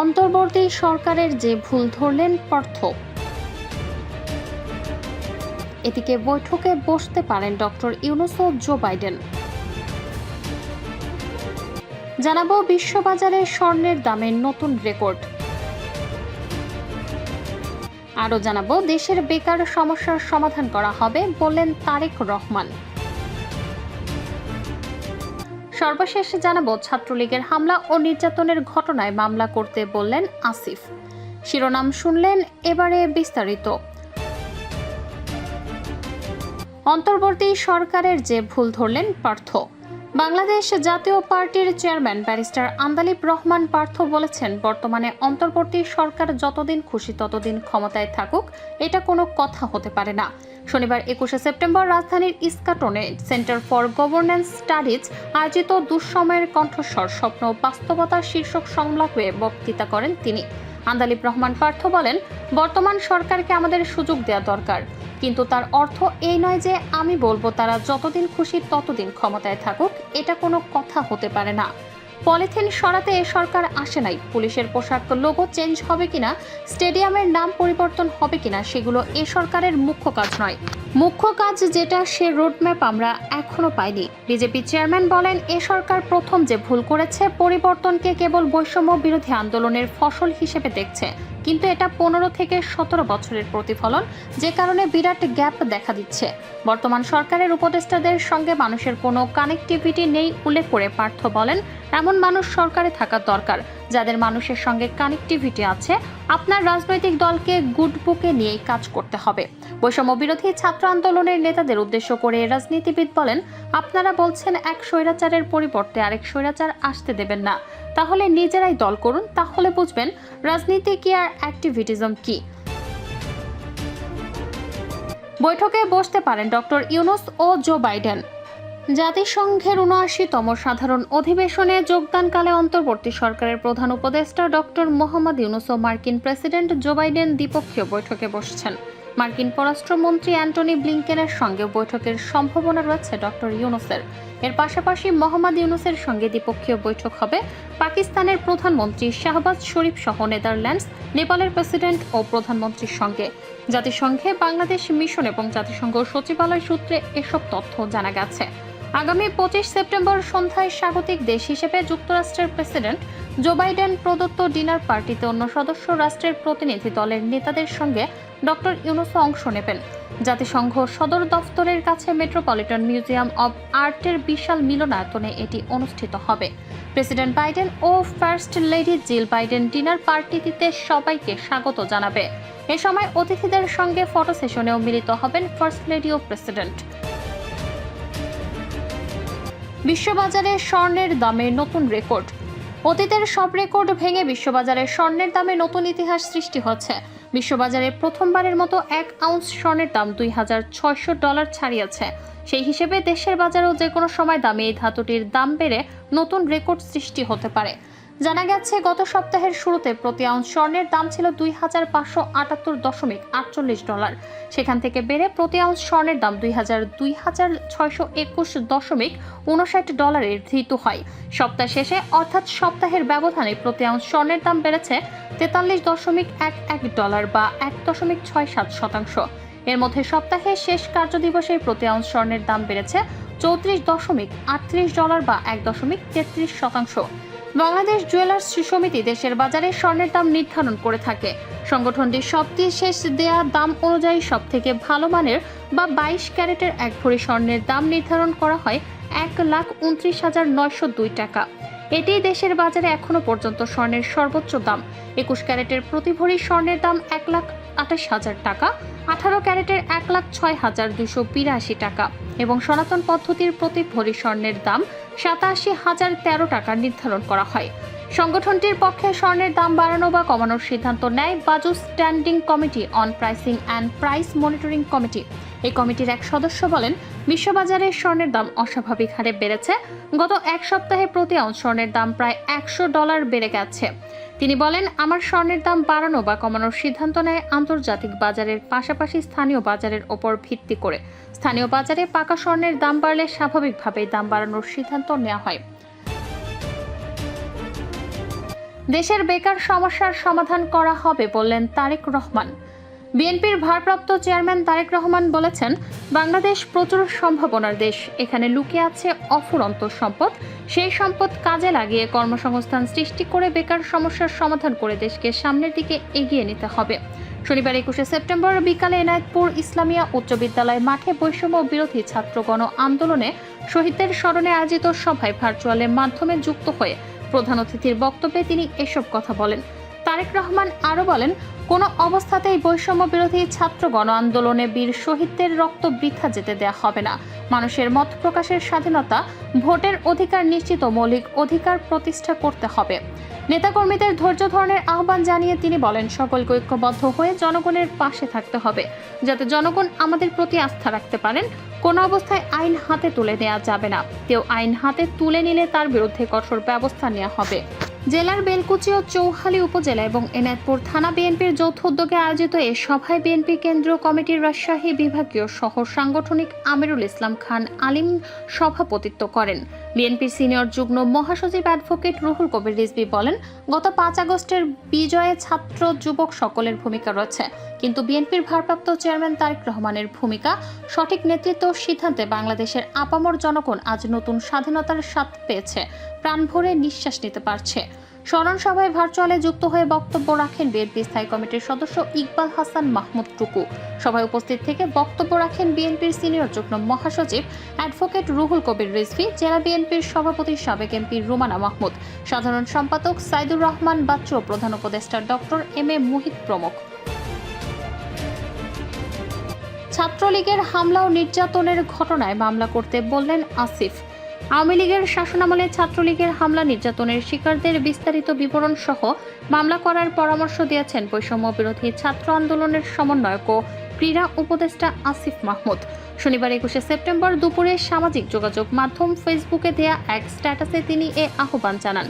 অন্তর্বর্তী সরকারের যে ভুল ধরলেন পার্থ। এদিকে বৈঠকে বসতে পারেন ডক্টর ইউনুস ও জো বাইডেন। জানাব বিশ্ববাজারে স্বর্ণের দামের নতুন রেকর্ড। আরও জানাব, দেশের বেকার সমস্যার সমাধান করা হবে বললেন তারেক রহমান। সর্বশেষ জানাব, ছাত্রলীগের হামলা ও নির্যাতনের ঘটনায় মামলা করতে বললেন আসিফ। শিরোনাম শুনলেন এবারে বিস্তারিত। অন্তর্বর্তী সরকারের যে ভুল ধরলেন পার্থ বাংলাদেশ জাতীয় পার্টির চেয়ারম্যান ব্যারিস্টার আন্দালিব রহমান পার্থ বলেছেন, বর্তমানে অন্তর্বর্তী সরকার যতদিন খুশি ততদিন ক্ষমতায় থাকুক, এটা কোনো কথা হতে পারে না। শনিবার একুশে সেপ্টেম্বর রাজধানীর ইস্কাটনে সেন্টার ফর গভর্নেন্স স্টাডিজ আয়োজিত দুঃসময়ের কণ্ঠস্বর, স্বপ্ন বাস্তবতা শীর্ষক সংলাপে বক্তৃতা করেন তিনি। আন্দালিব রহমান পার্থ বলেন, বর্তমান সরকারকে আমাদের সুযোগ দেওয়া দরকার। কিন্তু তার অর্থ এই নয় যে আমি বলব তারা যতদিন খুশি ততদিন ক্ষমতায় থাকুক, এটা কোনো কথা হতে পারে না। পলিথিন সরাতে এ সরকার আসে নাই। পুলিশের পোশাক লোগো চেঞ্জ হবে কিনা, স্টেডিয়ামের নাম পরিবর্তন হবে কিনা, সেগুলো এ সরকারের মুখ্য কাজ নয়। মুখ্য কাজ যেটা, সে রোডম্যাপ আমরা এখনও পাইনি। বিজেপি চেয়ারম্যান বলেন, এ সরকার প্রথম যে ভুল করেছে, পরিবর্তনকে কেবল বৈষম্য বিরোধী আন্দোলনের ফসল হিসেবে দেখছে। কিন্তু এটা পনেরো থেকে সতেরো বছরের প্রতিফলন, যে কারণে বিরাট গ্যাপ দেখা দিচ্ছে। বর্তমান সরকারের উপদেষ্টাদের সঙ্গে মানুষের কোনো কানেকটিভিটি নেই, উল্লেখ করে পার্থ বলেন, এমন মানুষ সরকারে থাকা দরকার, যাদের মানুষের সঙ্গে কানেকটিভিটি আছে আপনার রাজনৈতিক দলকে গুড বুকে নিয়েই কাজ করতে হবে। বৈষম্য বিরোধী ছাত্র আন্দোলনের নেতাদের উদ্দেশ্য করে রাজনীতিবিদ বলেন, আপনারা বলছেন এক স্বৈরাচারের পরিবর্তে আরেক স্বৈরাচার আসতে দেবেন না। তাহলে নিজেরাই দল করুন, তাহলে বুঝবেন রাজনীতি কি আর অ্যাক্টিভিটিজম কি। বৈঠকে বসতে পারেন ডক্টর ইউনুস ও জো বাইডেন। জাতিসংঘের উনআশিতম সাধারণ অধিবেশনে যোগদানকালে অন্তর্বর্তী সরকারের প্রধান উপদেষ্টা ডক্টর মোহাম্মদ ইউনুস ও মার্কিন প্রেসিডেন্ট জো বাইডেন দ্বিপক্ষীয় বৈঠকে বসছেন। মার্কিন পররাষ্ট্রমন্ত্রী অ্যান্টনি ব্লিংকেনের সঙ্গে বৈঠকের সম্ভাবনা রয়েছে ডক্টর ইউনুসের। এর পাশাপাশি মোহাম্মদ ইউনুসের সঙ্গে দ্বিপক্ষীয় বৈঠক হবে পাকিস্তানের প্রধানমন্ত্রী শাহবাজ শরীফ সহ নেদারল্যান্ডস, নেপালের প্রেসিডেন্ট ও প্রধানমন্ত্রীর সঙ্গে। জাতিসংঘে বাংলাদেশ মিশন এবং জাতিসংঘ সচিবালয় সূত্রে এসব তথ্য জানা গেছে। আগামী পঁচিশ সেপ্টেম্বর সন্ধ্যায় স্বাগতিক দেশ হিসেবে যুক্তরাষ্ট্রের প্রেসিডেন্ট জো বাইডেন প্রদত্ত ডিনার পার্টিতে অন্য সদস্য রাষ্ট্রের প্রতিনিধি দলের নেতাদের সঙ্গে ডক্টর ইউনুসও অংশ নেবেন। জাতিসংঘ সদর দফতরের কাছে মেট্রোপলিটন মিউজিয়াম অব আর্টের বিশাল মিলনায়তনে এটি অনুষ্ঠিত হবে। প্রেসিডেন্ট বাইডেন ও first lady Jill Biden dinner পার্টিটিতে সবাইকে স্বাগত জানাবে। এ সময় অতিথিদের সঙ্গে ফটো সেশনেও মিলিত হবেন ফার্স্ট লেডি ও প্রেসিডেন্ট। বিশ্ববাজারে স্বর্ণের দামে নতুন রেকর্ড। অতীতের সব রেকর্ড ভেঙে বিশ্ববাজারে স্বর্ণের দামে নতুন ইতিহাস সৃষ্টি হচ্ছে। বিশ্ববাজারে প্রথমবারের মতো এক আউন্স স্বর্ণের দাম দুই হাজার ছয়শো ডলার ছাড়িয়েছে। সেই হিসেবে দেশের বাজারেও যে কোনো সময় দামে এই ধাতুটির দাম বেড়ে নতুন রেকর্ড সৃষ্টি হতে পারে। জানা গেছে, গত সপ্তাহের শুরুতে প্রতি আউন্স স্বর্ণের দাম ছিল দুই হাজার পাঁচশো আটাত্তর দশমিক আটচল্লিশ ডলার। সেখান থেকে বেড়ে প্রতি আউন্স স্বর্ণের দাম দুই হাজার দুই হাজার ছয়শো একুশ দশমিক উনষাট ডলারে ধৃত হয়। সপ্তাহ শেষে, অর্থাৎ সপ্তাহের ব্যবধানে প্রতি আউন্স স্বর্ণের দাম বেড়েছে তেতাল্লিশ দশমিক এক এক ডলার বা এক দশমিক ছয় সাত শতাংশ। এর মধ্যে সপ্তাহের শেষ কার্যদিবসে প্রতি আউন্স স্বর্ণের দাম বেড়েছে চৌত্রিশ দশমিক আটত্রিশ ডলার বা এক দশমিক তেত্রিশ শতাংশ। বাংলাদেশ জুয়েলার্স সমিতি দেশের বাজারে স্বর্ণের দাম নির্ধারণ করে থাকে। সংগঠনটি সবচেয়ে শেষ দেয়া দাম অনুযায়ী সব থেকে ভালো মানের বা বাইশ ক্যারেটের এক ভরি স্বর্ণের দাম নির্ধারণ করা হয় এক লাখ উনত্রিশ হাজার নয়শো দুই টাকা। এটি দেশের বাজারে এখনও পর্যন্ত স্বর্ণের সর্বোচ্চ দাম। একুশ ক্যারেটের প্রতি ভরি স্বর্ণের দাম এক লাখ আঠাশ হাজার টাকা, আঠারো ক্যারেটের এক লাখ ছয় হাজার দুশো বিরাশি টাকা এবং সনাতন পদ্ধতির প্রতি ভরি স্বর্ণের দাম সাতাশি হাজার তেরো টাকা নির্ধারণ করা হয়। সংগঠনটির পক্ষে স্বর্ণের দাম বাড়ানো বা কমানোর সিদ্ধান্ত নেয় বাজু standing committee on pricing and price monitoring committee. এই কমিটির এক সদস্য বলেন বিশ্ববাজারে স্বর্ণের দাম অস্বাভাবিক হারে বেড়েছে। গত এক সপ্তাহে প্রতি আউন্স স্বর্ণের দাম প্রায় একশো ডলার বেড়ে গেছে। তিনি বলেন, আমার স্বর্ণের দাম বাড়ানো বা কমানোর সিদ্ধান্ত নেয় আন্তর্জাতিক বাজারের পাশাপাশি স্থানীয় বাজারের ওপর ভিত্তি করে। স্থানীয় বাজারে পাকা স্বর্ণের দাম বাড়লে স্বাভাবিকভাবেই দাম বাড়ানোর সিদ্ধান্ত নেওয়া হয়। দেশের বেকার সমস্যার সমাধান করা হবে বললেন তারেক রহমান। বিএনপির ভারপ্রাপ্ত চেয়ারম্যান তারেক রহমান বলেছেন, বাংলাদেশ প্রচুর সম্ভাবনার দেশ। এখানে লুকিয়ে আছে অফুরন্ত সম্পদ। সেই সম্পদ কাজে লাগিয়ে কর্মসংস্থান সৃষ্টি করে বেকার সমস্যার সমাধান করে দেশকে সামনের দিকে এগিয়ে নিতে হবে। শনিবার একুশে সেপ্টেম্বর বিকালে এনায়েতপুর ইসলামিয়া উচ্চ বিদ্যালয় মাঠে বৈষম্য বিরোধী ছাত্রগণ আন্দোলনে শহীদদের স্মরণে আয়োজিত সভায় ভার্চুয়ালের মাধ্যমে যুক্ত হয়ে প্রধান অতিথির বক্তব্যে তিনি এসব কথা বলেন। তারেক রহমান আরও বলেন, কোনো অবস্থাতেই বৈষম্য বিরোধী ছাত্র গণ আন্দোলনে বীর শহীদদের রক্ত বৃথা যেতে দেয়া হবে না। মানুষের মত প্রকাশের স্বাধীনতা, ভোটের অধিকার নিশ্চিত মৌলিক অধিকার প্রতিষ্ঠা করতে হবে। নেতাকর্মীদের ধৈর্য ধরনের আহ্বান জানিয়ে তিনি বলেন, সকলকে ঐক্যবদ্ধ হয়ে জনগণের পাশে থাকতে হবে, যাতে জনগণ আমাদের প্রতি আস্থা রাখতে পারেন। কোনো অবস্থায় আইন হাতে তুলে নেওয়া যাবে না। কেউ আইন হাতে তুলে নিলে তার বিরুদ্ধে কঠোর ব্যবস্থা নেওয়া হবে। জেলার বেলকুচি ও চৌহালি উপজেলা এবং এনায়তপুর থানা বিএনপির যৌথ উদ্যোগে আয়োজিত এ সভায় বিএনপি কেন্দ্রীয় কমিটির রাজশাহী বিভাগীয় শহর সাংগঠনিক আমিরুল ইসলাম খান আলিম সভাপতিত্ব করেন। বিএনপির সিনিয়র যুগ্ম মহাসচিব অ্যাডভোকেট রুহুল কবির রিজবি বলেন, গত পাঁচ আগস্টের বিজয়ে ছাত্র যুবক সকলের ভূমিকা রয়েছে। কিন্তু বিএনপির ভারপ্রাপ্ত চেয়ারম্যান তারেক রহমানের ভূমিকা, সঠিক নেতৃত্ব সিদ্ধান্তে বাংলাদেশের আপামর জনগণ আজ নতুন স্বাধীনতার স্বাদ পেয়েছে। প্রাণ ভরে নিঃশ্বাস নিতে পারছে। স্মরণ সভায় ভার্চুয়ালে যুক্ত হয়ে বক্তব্য রাখেন বিএনপি স্থায়ী কমিটির সদস্য ইকবাল হাসান মাহমুদ টুকু। সভায় উপস্থিত থেকে বক্তব্য রাখেন বিএনপির সিনিয়র যুগ্ম মহাসচিব অ্যাডভোকেট রুহুল কবির রিজভি, জেলা বিএনপির সভাপতি সাবেক এমপি রুমানা মাহমুদ, সাধারণ সম্পাদক সাইদুর রহমান বাচ্চু প্রধান উপদেষ্টা ডক্টর এম এ মুহিত প্রমুখ। ছাত্রলীগের হামলা ও নির্যাতনের ঘটনায় মামলা করতে বললেন আসিফ। আওয়ামী লীগের শাসনামলে ছাত্রলীগের হামলা, নির্যাতনের শিকারদের বিস্তারিত বিবরণ সহ মামলা করার পরামর্শ দিয়েছেন বৈষম্য বিরোধী ছাত্র আন্দোলনের সমন্বয়ক ও ক্রীড়া উপদেষ্টা আসিফ মাহমুদ। শনিবার একুশে সেপ্টেম্বর দুপুরে সামাজিক যোগাযোগ মাধ্যম ফেসবুকে দেয়া এক স্ট্যাটাসে তিনি এ আহ্বান জানান।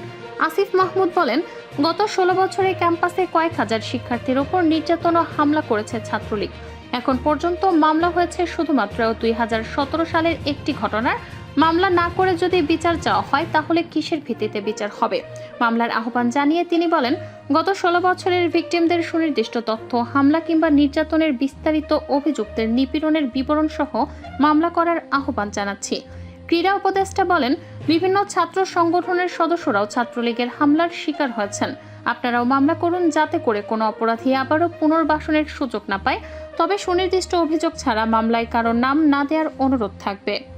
আসিফ মাহমুদ বলেন, গত ষোলো বছরে ক্যাম্পাসে কয়েক হাজার শিক্ষার্থীর ওপর নির্যাতন ও হামলা করেছে ছাত্রলীগ। এখন পর্যন্ত মামলা হয়েছে শুধুমাত্র দুই হাজার সতেরো সালের একটি ঘটনার মামলা না করে যদি বিচার চাওয়া হয়, তাহলে কিসের ভিত্তিতে বিচার হবে? মামলার আহ্বান জানিয়ে তিনি বলেন, গত ষোলো বছরের ভিকটিমদের সুনির্দিষ্ট তথ্য, হামলা কিংবা নির্যাতনের বিস্তারিত অভিযুক্তের নিপীড়নের বিবরণ সহ মামলা করার আহ্বান জানাচ্ছি। ক্রীড়া উপদেষ্টা বলেন, বিভিন্ন ছাত্র সংগঠনের সদস্যরাও ছাত্রলীগের হামলার শিকার হয়েছেন। আপনারাও মামলা করুন যাতে করে কোনো অপরাধী আবারও পুনর্বাসনের সুযোগ না পায়। তবে সুনির্দিষ্ট অভিযোগ ছাড়া মামলায় কারও নাম না দেওয়ার অনুরোধ থাকবে।